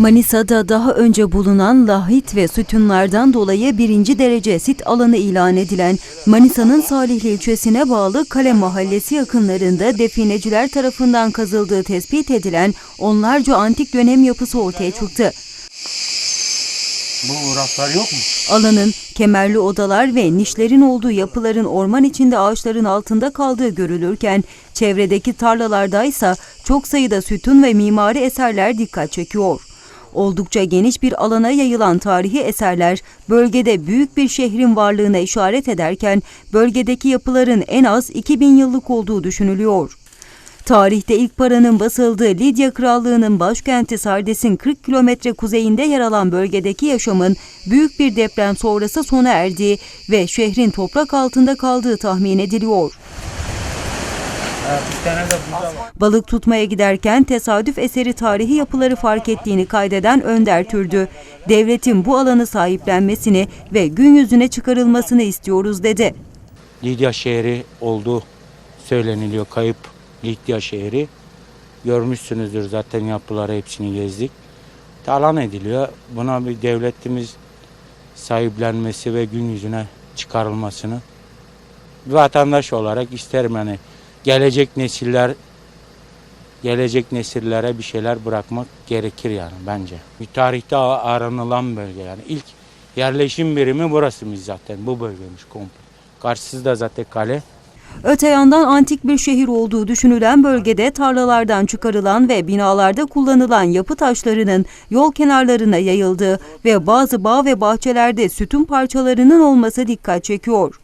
Manisa'da daha önce bulunan lahit ve sütunlardan dolayı birinci derece sit alanı ilan edilen Manisa'nın Salihli ilçesine bağlı Kale Mahallesi yakınlarında defineciler tarafından kazıldığı tespit edilen onlarca antik dönem yapısı ortaya çıktı. Bu raflar yok mu? Alanın kemerli odalar ve nişlerin olduğu yapıların orman içinde ağaçların altında kaldığı görülürken çevredeki tarlalardaysa çok sayıda sütun ve mimari eserler dikkat çekiyor. Oldukça geniş bir alana yayılan tarihi eserler bölgede büyük bir şehrin varlığına işaret ederken bölgedeki yapıların en az 2000 yıllık olduğu düşünülüyor. Tarihte ilk paranın basıldığı Lidya Krallığı'nın başkenti Sardes'in 40 kilometre kuzeyinde yer alan bölgedeki yaşamın büyük bir deprem sonrası sona erdiği ve şehrin toprak altında kaldığı tahmin ediliyor. Balık tutmaya giderken tesadüf eseri tarihi yapıları fark ettiğini kaydeden Önder Türdü, devletin bu alanı sahiplenmesini ve gün yüzüne çıkarılmasını istiyoruz dedi. Lidya şehri olduğu söyleniliyor. Kayıp Lidya şehri. Görmüşsünüzdür zaten yapıları hepsini gezdik. Talan ediliyor. Buna bir devletimiz sahiplenmesi ve gün yüzüne çıkarılmasını bir vatandaş olarak isterim yani gelecek nesiller gelecek nesillere bir şeyler bırakmak gerekir yani bence. Bir tarihte aranılan bölge yani ilk yerleşim birimi burasıymış zaten bu bölgeymiş komple. Karşısı da zaten kale. Öte yandan antik bir şehir olduğu düşünülen bölgede tarlalardan çıkarılan ve binalarda kullanılan yapı taşlarının yol kenarlarına yayıldığı ve bazı bağ ve bahçelerde sütun parçalarının olması dikkat çekiyor.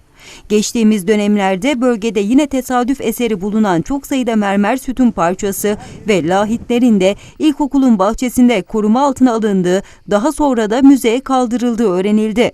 Geçtiğimiz dönemlerde bölgede yine tesadüf eseri bulunan çok sayıda mermer sütun parçası ve lahitlerin de ilkokulun bahçesinde koruma altına alındığı, daha sonra da müzeye kaldırıldığı öğrenildi.